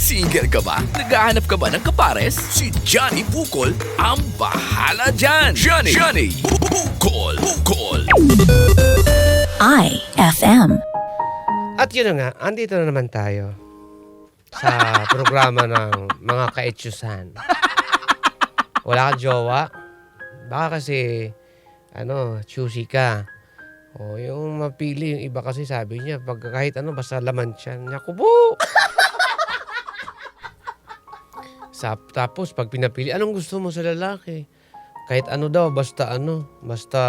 Single ka ba? Naghahanap ka ba ng kapares? Si Johnny Bukol ang bahala dyan! Johnny! Johnny! Bukol! Bukol! IFM. At yun na nga, andito na naman tayo sa programa ng mga kaetyusan. Wala kang jowa? Baka kasi, ano, choosy ka. O, yung mapili, yung iba kasi sabi niya, pag kahit ano, basta laman siya. Naku po! Sa, tapos, pag pinapili, anong gusto mo sa lalaki? Kahit ano daw, basta ano, basta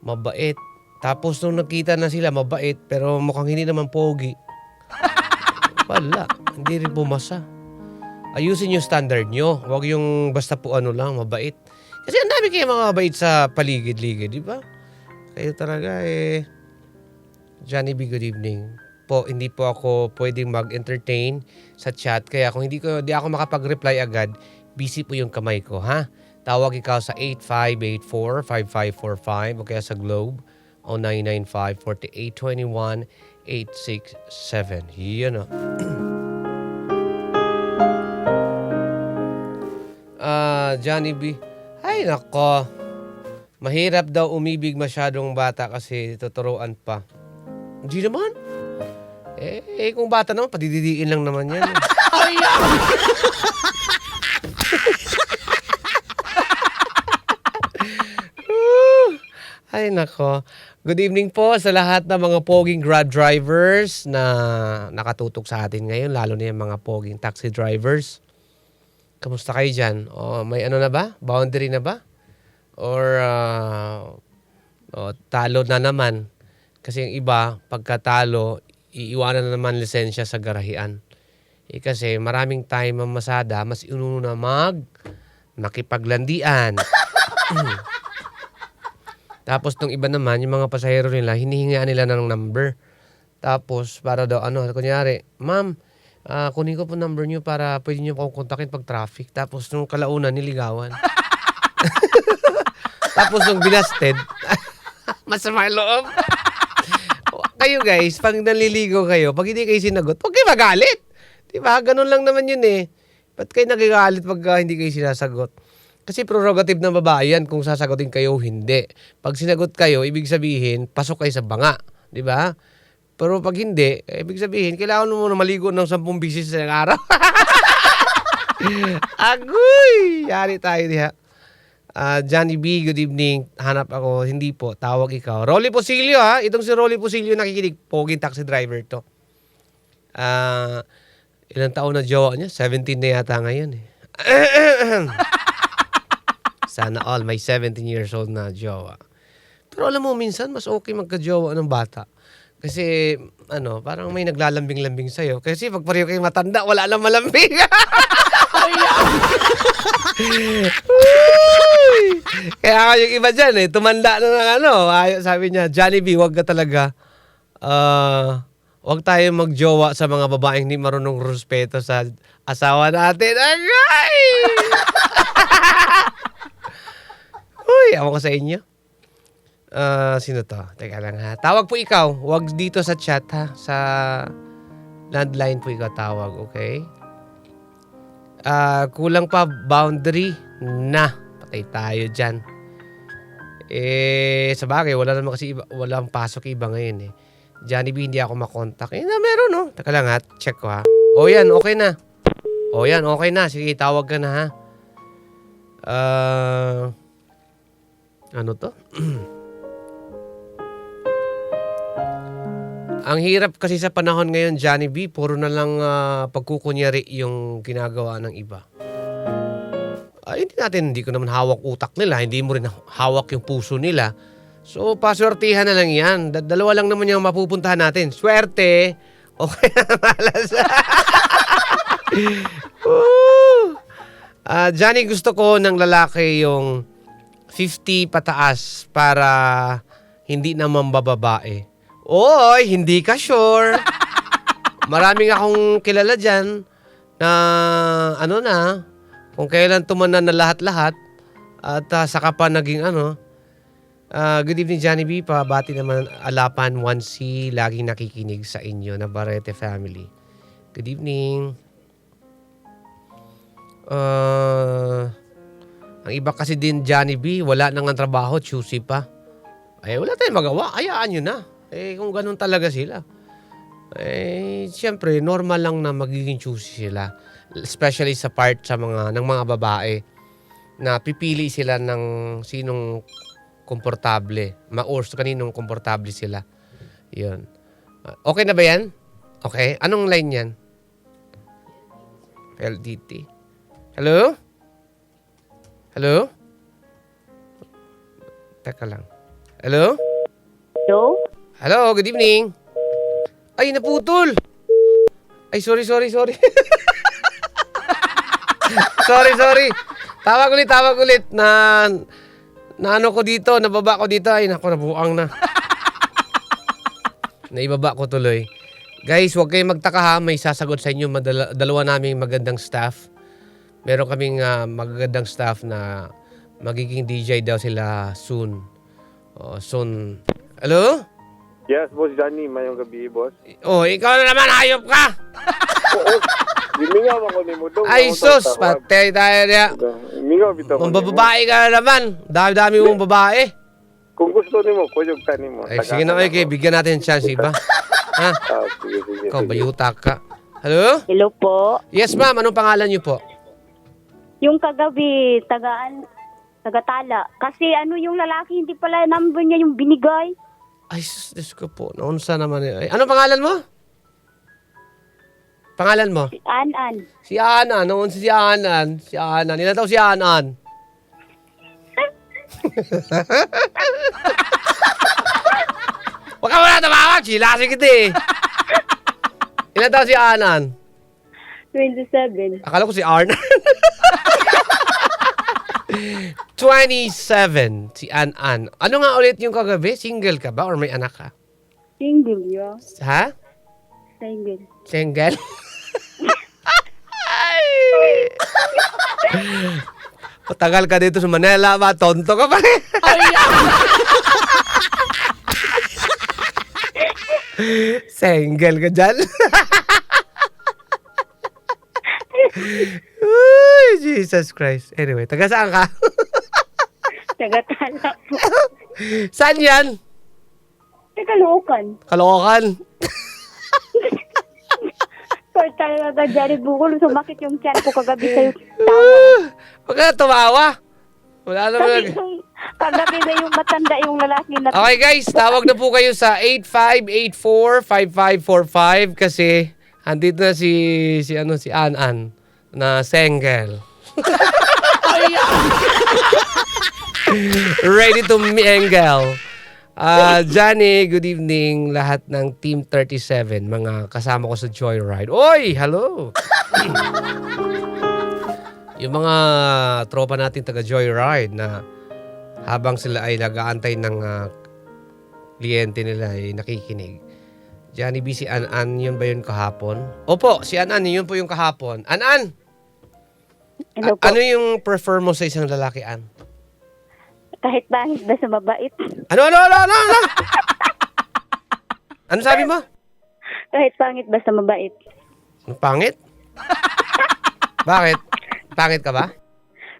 mabait. Tapos nung nakita na sila, mabait, pero mukhang hindi naman pogi. Wala, hindi rin pumasa. Ayusin yung standard nyo. Huwag yung basta po ano lang, mabait. Kasi ang dami kayo mga mabait sa paligid-ligid, di ba? Kayo talaga eh. Johnny B, good evening. Po, hindi po ako pwedeng mag-entertain sa chat. Kaya kung hindi ko, di ako makapag-reply agad, busy po yung kamay ko, ha? Tawag ikaw sa 8584-5545 o kaya sa Globe o 995-4821-867. Yan o. Ah, Johnny B. Ay, nako. Mahirap daw umibig masyadong bata kasi tuturuan pa. Hindi naman. Eh, eh, kung bata naman, padididiin lang naman yan. Ay, nako. Good evening po sa lahat ng mga poging grab drivers na nakatutok sa atin ngayon, lalo na yung mga poging taxi drivers. Kamusta kayo dyan? O, may ano na ba? Boundary na ba? Or ah, o, talo na naman? Kasi yung iba, pagkatalo, iiwanan na naman lisensya sa garahian. Eh, kasi maraming time ang masada, mas inuna mag makipaglandian. Tapos nung iba naman, yung mga pasahero nila, hinihinga nila ng number. Tapos para daw ano, kunyari, ma'am, ah, kunin ko po number niyo para pwede niyo akong kontakin pag traffic. Tapos nung kalaunan, niligawan. Tapos nung binasted, masama loob. Kayo guys, pag naliligo kayo, pag hindi kayo sinagot, huwag kayo magalit. Di ba? Ganun lang naman yun eh. Ba't kayo nagagalit pag ah, hindi kayo sinasagot? Kasi prerogative ng babae yan kung sasagutin kayo o hindi. Pag sinagot kayo, ibig sabihin, pasok kayo sa banga. Di ba? Pero pag hindi, eh, ibig sabihin, kailangan mo na maligo ng 10 bisis sa araw. Agoy! Yari tayo diha. Ah, Johnny B, good evening. Hanap ako. Hindi po, tawag ikaw. Rolly Posilio ha. Itong si Rolly Posilio nakikinig. Poging taxi driver to. Ah, ilang taon na jowa niya? 17 na yata ngayon eh. Sana all, may 17 years old na jowa. Pero alam mo, minsan mas okay magka-jowa ng bata. Kasi, ano, parang may naglalambing-lambing sa'yo. Kasi pag pareho kayo matanda, wala lang malambing. Kaya yung iba dyan eh, tumanda na ng ano. Ay, sabi niya, Johnny B, wag ka talaga. Ah, wag tayo magjowa sa mga babaeng hindi marunong respeto sa asawa natin. Agay! Uy, ako ko sa inyo. Ah, sino to? Teka lang ha. Tawag po ikaw. Wag dito sa chat ha. Sa landline po ikaw tawag, okay? Ah, kulang pa boundary na. Patay tayo diyan. Eh, sa bagay, wala naman kasi iba, walang pasok iba ngayon eh. B, hindi ako makontak. Eh, na meron no. Teka lang ha, check ko ha. O yan, okay na. O yan, okay na. Sige, tawag ka na ha. Ah, ano to? Ang hirap kasi sa panahon ngayon, Johnny B, puro na lang ah, pagkukunyari yung ginagawa ng iba. Ay, hindi natin, hindi ko naman hawak utak nila, hindi mo rin hawak yung puso nila. So, paswertihan na lang yan. Da- dalawa lang naman yung mapupuntahan natin. Swerte, okay na malas. Woo! Ah, Johnny, gusto ko ng lalaki yung 50 pataas para hindi naman bababae. Oy, hindi ka sure. Maraming akong kilala dyan na ano na, kung kailan tumanan na lahat-lahat at ah, saka pa naging ano. Ah, good evening Johnny B. Pabati naman Alapan 1C. Laging nakikinig sa inyo na Barete family. Good evening. Ah, ang iba kasi din, Johnny B, wala nang ang trabaho, choosy pa. Eh, wala tayong magawa. Hayaan nyo na. Eh, kung ganun talaga sila. Eh, siyempre, normal lang na magiging choosy sila. Especially sa part sa mga, ng mga babae na pipili sila ng sinong komportable. Ma or sa kaninong komportable sila. Yun. Ah, Okay na ba yan? Okay. Anong line yan? LDT. Hello? Hello? Teka lang. Hello? Hello? Hello, good evening. Ay, naputol. Ay, sorry, sorry, sorry. sorry, sorry. Tawag ulit, tawag ulit na na ano ko dito, nababa ko dito. Ay, naku, nabuang na. Naibaba ko tuloy. Guys, huwag kayong magtaka ha. May sasagot sa inyo madala, dalawa naming magandang staff. Meron kaming ah, magagandang staff na magiging DJ daw sila soon. Oh, soon. Hello? Yes, Boss Johnny, mayong gabi, boss. Oh, ikaw na naman, hayop ka! Oo, gimingaw ako ni mo dong. Ay, sus! Patay tayo niya. Mingaw bitaw ko Kung bababae ka na naman. Dami-dami mong babae. Kung gusto nimo, kuyog ka nimo. Ay, sige na, okay. Bigyan natin chance, iba. Ha? Ah, sige, sige. Ikaw, sige. bayuta ka. Hello? Hello po. Yes, ma'am. Anong pangalan niyo po? Yung kagabi, tagaan, tagatala. Kasi ano yung lalaki, hindi pala number niya yung binigay. Ay, sus, Diyos ko po. Naunsa naman. eh. Ay, anong pangalan mo? Pangalan mo? Si An-An. Si Anan. Noon si Anan. Si Anan. Ilan daw si Anan? Huwag ka muna tumawag. Chilasin kita eh. Ilan daw si Anan? 27. Akala ko si Arnan. 27. Si An-An. Ano nga ulit yung kagabi? Single ka ba or may anak ka? Single, yo. Ha? Single. Single? Ay! Patagal ka dito sa Manila ba? Tonto ka pa eh. Single ka dyan? Uy, Jesus Christ. Anyway, taga saan ka? Tagatala po. saan yan? Tagalookan. Kalokan. Pero talaga, Jerry Bukol, sumakit yung tiyan ko kagabi sa'yo. Huwag ka na tumawa. Wala naman. Kasi yung kagabi na yung matanda yung lalaki na Okay guys, tawag na po kayo sa 8584-5545 kasi andito na si si ano si An-An na single. Ready to mingle. Ah, Johnny, good evening lahat ng Team 37, mga kasama ko sa Joyride. Oy, hello. Yung mga tropa natin taga Joyride na habang sila ay nag-aantay ng ah, kliyente nila ay nakikinig. Johnny B, si An-An, yun ba yun kahapon? Opo, si An-An, yun po yung kahapon. An-An, Hello a- po. ano yung prefer mo sa isang lalaki, An? Kahit bangis ba sa mabait. Ano, ano, ano, ano, ano? ano sabi mo? Kahit pangit ba sa mabait. Ang Pangit? Bakit? Pangit ka ba?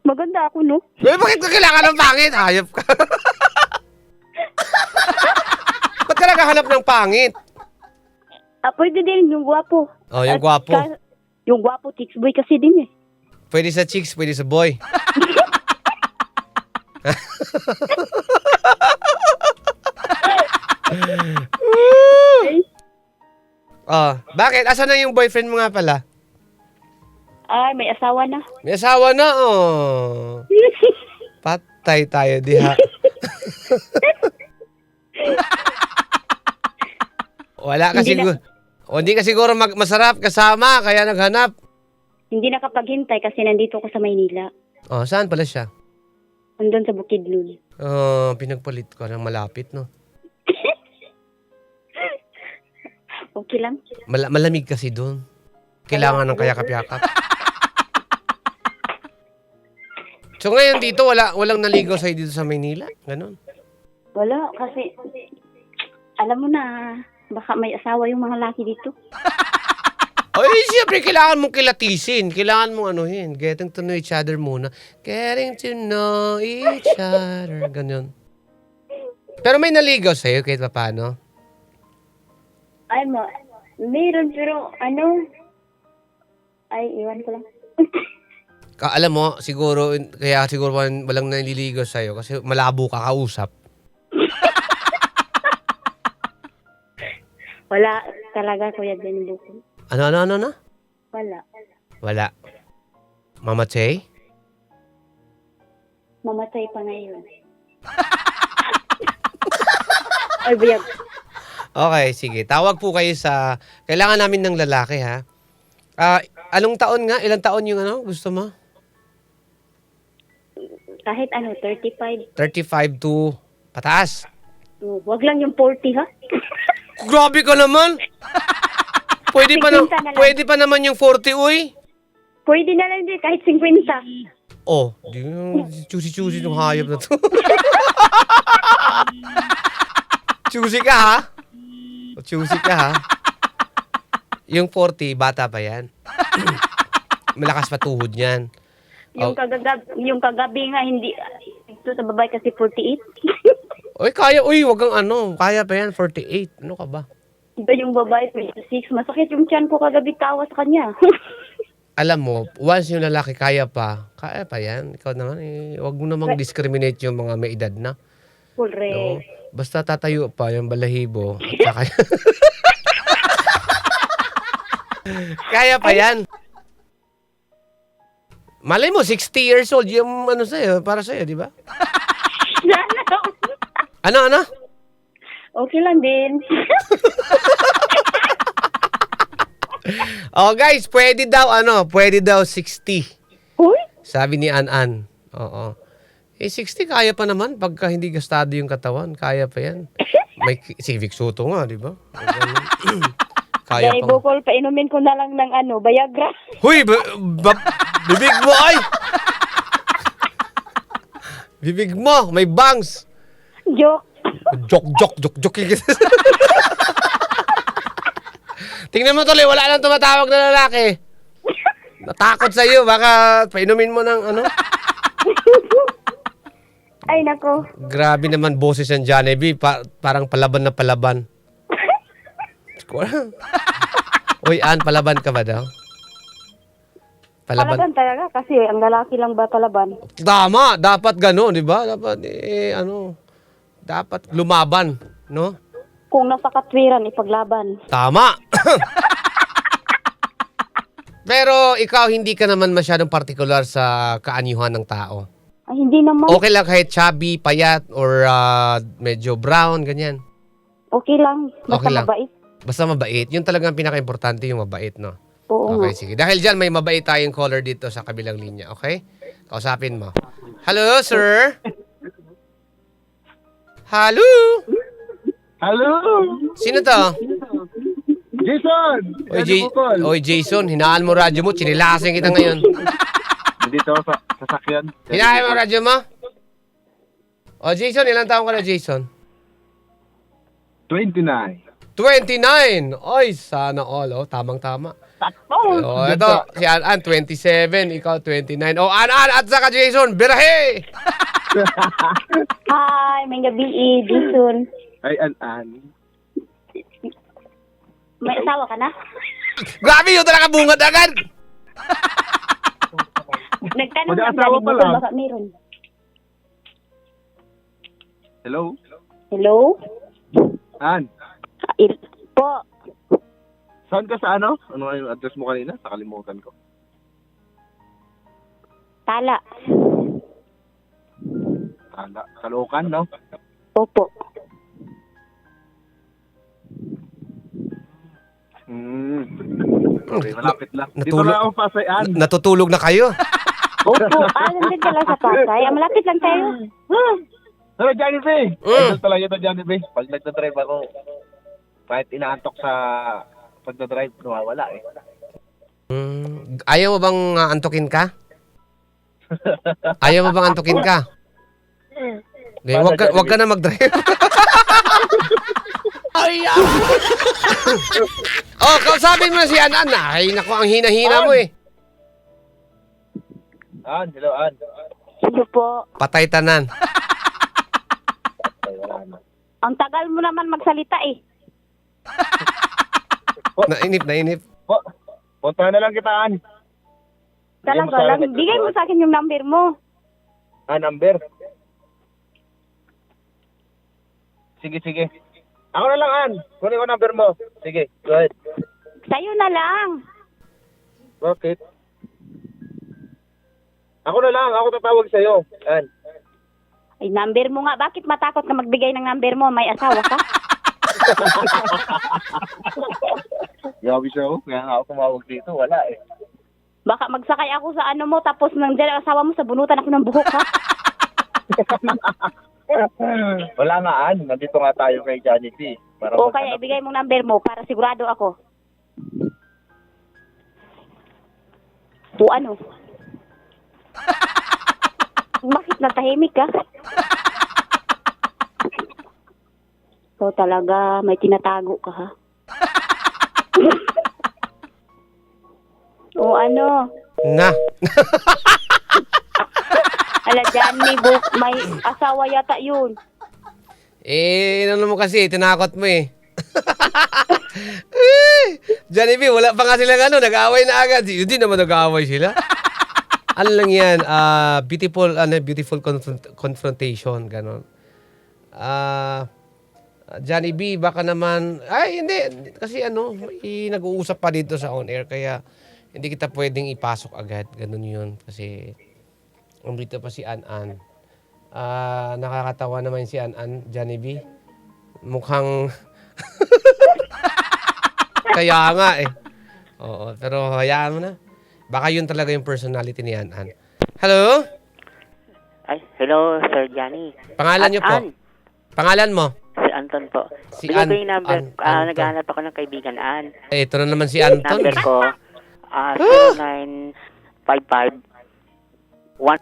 Maganda ako, no? Eh, bakit ka kailangan ng pangit? Hayop ka. Ba't ka naghahanap ng pangit? Ah, pwede din yung gwapo. Oh, yung At gwapo. ka- yung gwapo, chicks boy kasi din eh. Pwede sa chicks, pwede sa boy. Oh, bakit? Asan na yung boyfriend mo nga pala? Ay, may asawa na. May asawa na, oh. Patay tayo, diha. Wala ka Hindi na-. O hindi ka siguro mag- masarap kasama, kaya naghanap. Hindi nakapaghintay kasi nandito ako sa Maynila. Oh, saan pala siya? Andun sa Bukidnon. Oh, pinagpalit ko ng malapit, no? Okay lang. Mal- malamig kasi doon. Kailangan ng kayakap-yakap. So ngayon dito, wala, walang naligaw sa'yo dito sa Maynila? Ganon. Wala, kasi alam mo na, baka may asawa yung mga laki dito. Ay, siyempre, kailangan mong kilatisin. Kailangan mong anuhin. Getting to know each other muna. Getting to know each other. Ganyan. Pero may naligaw sa'yo kahit pa paano. Ay, ma, meron pero ano, ay, iwan ko lang. Ka alam mo, siguro, kaya siguro walang walang naliligaw sa'yo kasi malabo ka kausap. Wala talaga, Kuya Jenny Bukol. Ano, ano, ano, ano? Wala. Wala. Mama Che? Mamatay pa ngayon. ay, biyag. Okay, sige. Tawag po kayo sa... Kailangan namin ng lalaki, ha? Ah, anong taon nga? Ilang taon yung ano? Gusto mo? Kahit ano, 35. 35 to pataas. Oh, wag lang yung 40, ha? Grabe ka naman! Pwede pa, na, 50 na lang. pwede pa naman yung 40, uy! Pwede na lang din, kahit 50. Oh, di yung chusi-chusi ng hayop na to. chusi ka, ha? Chusi ka, ha? Yung 40, bata pa yan. Malakas pa tuhod niyan. Yung, Oh. kagagab, yung kagabi nga, hindi, ito sa babae kasi 48. Uy, kaya, uy, wag kang ano, kaya pa yan, 48. Ano ka ba? Iba yung babae, 26. Masakit yung tiyan ko kagabi tawa sa kanya. Alam mo, once yung lalaki kaya pa, kaya pa yan. Ikaw naman, eh, wag mo namang discriminate yung mga may edad na. No? Correct. Basta tatayo pa yung balahibo. At saka, kaya pa yan. Malay mo, 60 years old yung ano sa'yo, para sa'yo, di ba? Ano, ano? Okay lang din. Oh, guys, pwede daw, ano, pwede daw 60. Uy, Sabi ni An-An. Oo. Eh, 60 kaya pa naman pagka hindi gastado yung katawan. Kaya pa yan. May civic suto nga, di ba? Kaya pa. bukol, painumin ko na lang ng ano, Viagra. Huy! Ba- ba- bibig mo ay! bibig mo! May bangs! Joke. Jok, jok, jok, jok. Tingnan mo tuloy, wala nang tumatawag na lalaki. Natakot sa iyo, baka painumin mo ng ano. Ay, nako. Grabe naman boses ng Johnny Pa- parang palaban na palaban. Uy, Ann, palaban ka ba daw? Palaban. Palaban talaga kasi ang lalaki lang ba palaban? Tama, dapat gano'n, di ba? Dapat, eh, ano, dapat lumaban, no? Kung nasa katwiran, ipaglaban. Tama! Pero ikaw, hindi ka naman masyadong particular sa kaanyuhan ng tao. Ay, hindi naman. Okay lang kahit chubby, payat, or ah, medyo brown, ganyan. Okay lang. Basta Okay lang. mabait. Basta mabait. Yun talagang pinaka-importante yung mabait, no? Oo Okay, nga. sige. Dahil dyan, may mabait tayong caller dito sa kabilang linya, okay? Kausapin mo. Hello, sir? Hello? Hello! Sino to? Jason! Oy, J-? Oy, Jason, hinaan mo radyo mo. Chinilasin kita ngayon. Dito sa sasakyan. Hinaan mo radyo mo? O, Jason, ilang taong ka na, Jason? 29. 29! Oy, sana all. Oh, tamang-tama. Oh, ito, si An-An, 27. Ikaw, 29. Oh, An-An, at saka Jason, birahe! Hi, may gabi, eh, Jason. Ay, an-an. May asawa ka na? Grabe yun talaga bungad agad! Nagtanong lang Mag-asawa dali pa mo lang. baka meron. Hello? Hello? An, Ah, il- po. saan ka sa ano? Ano nga yung address mo kanina? Nakalimutan ko. Tala. Kalokan, no? Opo. Hmm. Okay, malapit lang. Dito Natulog- na ako pasay, An. Natutulog na kayo. Opo. ah, nandun ka lang sa Pasay. Ah, malapit lang tayo. Pero Johnny B! Mm. Idol talaga ito, Johnny B. Pag nagdadrive ako, kahit inaantok sa pagdadrive, nawawala eh. Mm, ayaw mo bang ah, antukin ka? Ayaw mo bang antukin ka? Hindi, wag ka, wag ka na mag-drive. Ay, ah. oh, kausapin mo na si Anan na. Ay, naku, ang hina-hina mo eh. An, hello, An. Hello po. Patay tanan. Ay, wala na. Ang tagal mo naman magsalita eh. Nainip, nainip. Po, puntahan na lang kita, An. Talaga lang. Bigay mo sa akin yung number mo. Ah, number. Sige, sige. Ako na lang, An. Kunin ko number mo. Sige, go ahead. Sa'yo na lang. Bakit? Ako na lang. Ako tatawag sa'yo. An. Ay, number mo nga. Bakit matakot ka magbigay ng number mo? May asawa ka? Yabi siya ako. Kaya nga ako tumawag dito. Wala eh. Baka magsakay ako sa ano mo tapos nandiyan ang asawa mo sa bunutan ako ng buhok ha? Wala nga, An. Nandito nga tayo kay Johnny T. Para o kaya maghanap. ibigay mo number mo para sigurado ako. O ano? Bakit natahimik ka? So talaga, may tinatago ka ha? o ano? Na. Ala dyan, may, asawa yata yun. Eh, ano mo kasi, tinakot mo eh. B, wala pa nga silang ano, nag-aaway na agad. Hindi naman nag-aaway sila. ano lang yan, ah, beautiful, ano, beautiful confront- confrontation, ganon. Ah, Johnny B, baka naman, ay hindi, kasi ano, may nag-uusap pa dito sa on-air, kaya hindi kita pwedeng ipasok agad, ganon yun, kasi Umbrito pa si An-An. Ah, nakakatawa naman si An-An, Johnny B. Mukhang... Kaya nga eh. Oo, pero hayaan mo na. Baka yun talaga yung personality ni An-An. Hello? Ay, hello, Sir Johnny. Pangalan niyo po? An, Pangalan mo? si Anton po. Si Bigyan ko An- yung number. An- ah, Anton. naghahanap ako ng kaibigan, An. Eh, ito na naman si Anton. Number ko, ah, 0955 one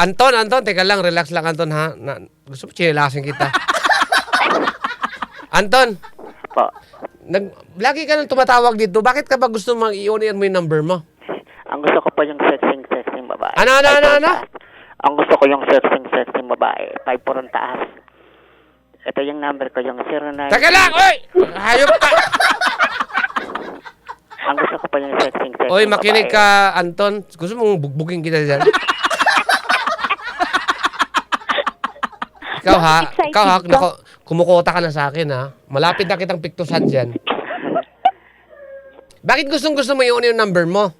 Anton, Anton, teka lang, relax lang Anton ha. Na, gusto mo chinilasin kita. Anton, po. nag, lagi ka nang tumatawag dito. Bakit ka ba gusto mang i-on-air mo yung number mo? Ang gusto ko po yung sexing sexing babae. Ano, ano, Five ano, ano? taas. Ang gusto ko yung sexing sexing babae. Five purong taas. Ito yung number ko, yung 09. Teka lang, oy! Hayop ka! Ang gusto ko po yung sexing sexing Oy, makinig babae. ka, Anton. Gusto mong bugbugin kita dyan? ikaw ha, Excited ikaw ha, ka? nako, kumukota ka na sa akin ha. Malapit na kitang piktusan dyan. Bakit gustong gusto mo yung yung number mo?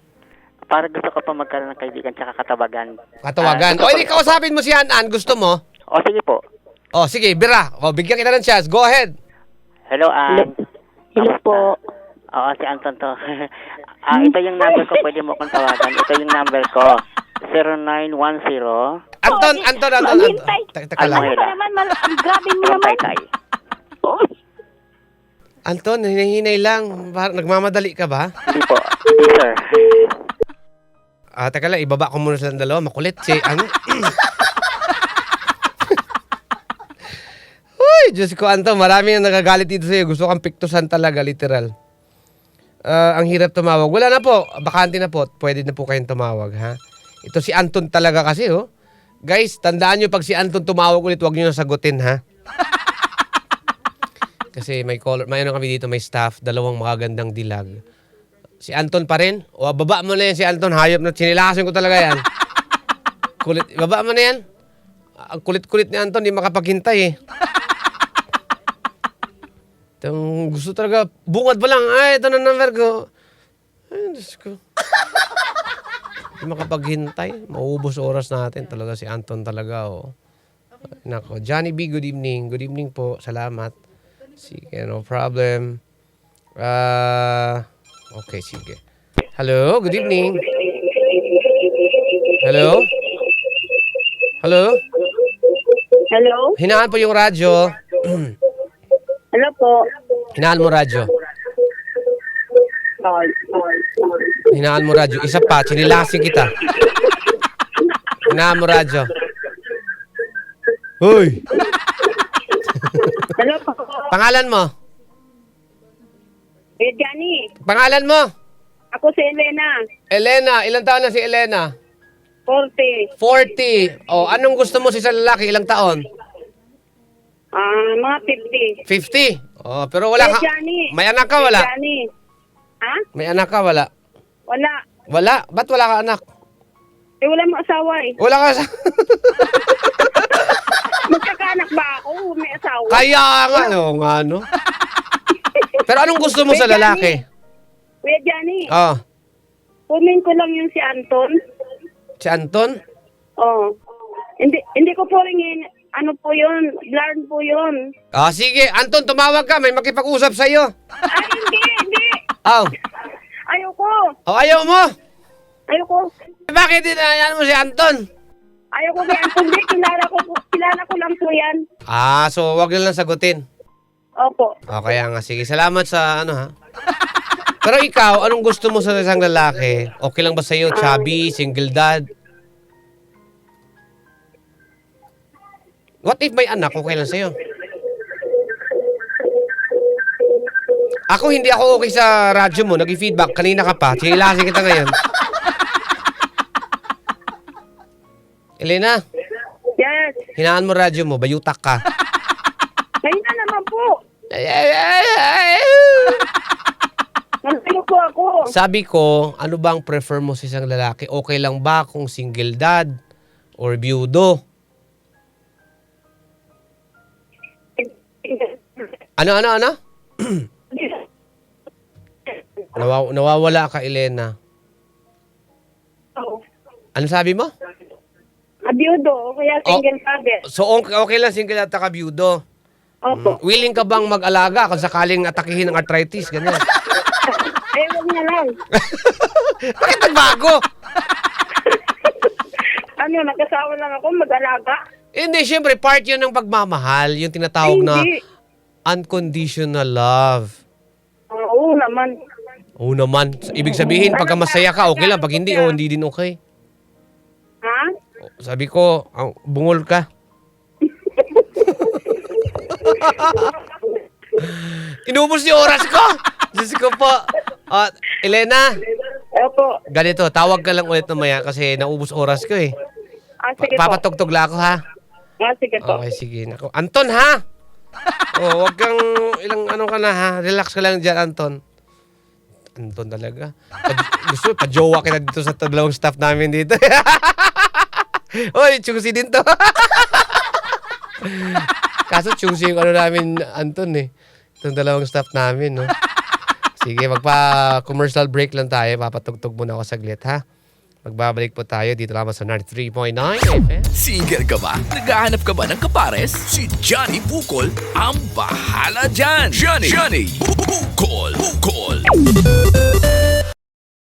Para gusto ko pa magkaroon ng kaibigan tsaka katawagan. Katawagan. Ah, o, hindi ko- kausapin mo si An-An. Gusto mo? O, sige po. O, sige, bira. O, bigyan kita ng chance. Go ahead. Hello, Ann. Hello po. Oo, si Anton to. ah, ito yung number ko, pwede mo kong tawagan. Ito yung number ko. 0910. Anton, Anton, Anton, Anton. Maghintay. Te- Teka Ano lang. Ano ka naman, mal- ang grabe mo naman. Taytay. Oh, Anton, hinahinay lang. Nagmamadali ka ba? Hindi po. Hindi, sir. Ah, teka lang, ibaba ko muna silang dalawa. Makulit si ano? Uy, Diyos ko, Anto, marami ang nagagalit dito sa'yo. Gusto kang piktusan talaga, literal. Ah, ang hirap tumawag. Wala na po. Bakante na po. Pwede na po kayong tumawag, ha? Ito si Anton talaga kasi, oh. Guys, tandaan nyo, pag si Anton tumawag ulit, huwag nyo na sagutin, ha? Kasi may caller, may ano kami dito, may staff, dalawang magagandang dilag. Si Anton pa rin? O, baba mo na yan si Anton. Hayop na. Sinilasin ko talaga yan. Kulit. Baba mo na yan. Ang kulit-kulit ni Anton, di makapaghintay eh. Itong gusto talaga, bungad pa lang. Ay, ito na number ko. Ay, Diyos ko. Makapaghintay. Maubos oras natin talaga si Anton talaga. Oh. Nako. Johnny B, good evening. Good evening po. Salamat. Sige, no problem. Ah... Okay, sige. Hello, good evening. Hello? Hello? Hello? Hinaan po yung radyo. Hello po. Hinaan mo radyo. Hinaan mo radyo. Isa pa, chinilasin kita. Hinaan mo radyo. Hoy! Hello po. Pangalan mo? Eh, Johnny, Pangalan mo? ako si Elena, Elena. Ilang taon na si Elena? 40. 40. Oh, anong gusto mo sa isang lalaki? Ilang taon? Ah, mga 50. 50. Oh, pero wala Eh, ka. Johnny. May anak ka Eh, wala? Johnny. Ha? May anak ka wala? Wala. Wala. Ba't wala ka anak? Eh, wala mo asawa eh. Wala ka sa... Magkakaanak ba ako? May asawa? Kaya nga. Oo nga, no? Pero anong gusto mo sa Eh, Johnny. lalaki? Kuya Johnny, Oh, kumin ko lang yung si Anton. si Anton? Oh. Hindi hindi ko po rin yun- ano po yun, blurred po yun. Ah, sige. Anton, tumawag ka. May makipag-usap sa'yo. Ay, hindi. Oh. Ayoko. Oh, ayaw mo? Ayoko. Bakit dinayaan mo si Anton? Ayoko kay Anton. Hindi, kilala ko, po- kilala ko lang po yan. Ah, so wag na lang sagutin. Opo. O, kaya nga. Sige, salamat sa ano ha. Pero ikaw, anong gusto mo sa isang lalaki? Okay lang ba sa'yo? Chubby, single dad? What if may anak? Okay lang sa'yo? Ako, hindi ako okay sa radyo mo. Nag-feedback. Kanina ka pa. Chilasin kita ngayon. Elena, Yes. hinaan mo radyo mo. Bayutak ka. Ngayon na naman po. Ay, ay, ay, ay. Nandito po ako. Sabi ko, ano bang prefer mo sa isang lalaki? Okay lang ba kung single dad or byudo? Ano, ano, ano? Nawa- nawawala ka, Elena. Ano sabi mo? Abiudo, kaya single father. So, okay, okay lang single at ka byudo. Opo. Willing ka bang mag-alaga kung sakaling atakihin ng arthritis? Ganyan. Ay, wag niya lang. Bakit nagbago? Ano, nagkasawa lang ako, mag-alaga. Hindi, syempre, part yun ng pagmamahal. Yung tinatawag na Hindi. unconditional love. Oo naman. Oo naman. Ibig sabihin, pagka masaya ka, okay lang. Pag hindi, oh, hindi din okay. Ha? Sabi ko, ang bungol ka. Inubos yung oras ko. Diyos ko po. Ah, Elena, Opo. ganito, tawag ka lang ulit mamaya kasi naubos oras ko eh. Ah, Pa- sige po. papatugtog lang ako ha. Ah, sige po. Okay, sige. Nako. Anton, ha? oh, wag kang ilang ano ka na, ha? Relax ka lang dyan, Anton. Anton talaga. Pa, gusto, pa-jowa kita dito sa dalawang staff namin dito. Oy, choosy din to. Kaso choosy yung ano namin, Anton eh. Itong dalawang staff namin, no? Sige, magpa-commercial break lang tayo. Papatugtog muna ako saglit, ha? Magbabalik po tayo dito lamang sa 93.9 FM. Single ka ba? Naghahanap ka ba ng kapares? Si Johnny Bukol ang bahala dyan! Johnny! Johnny! Bukol! Bukol!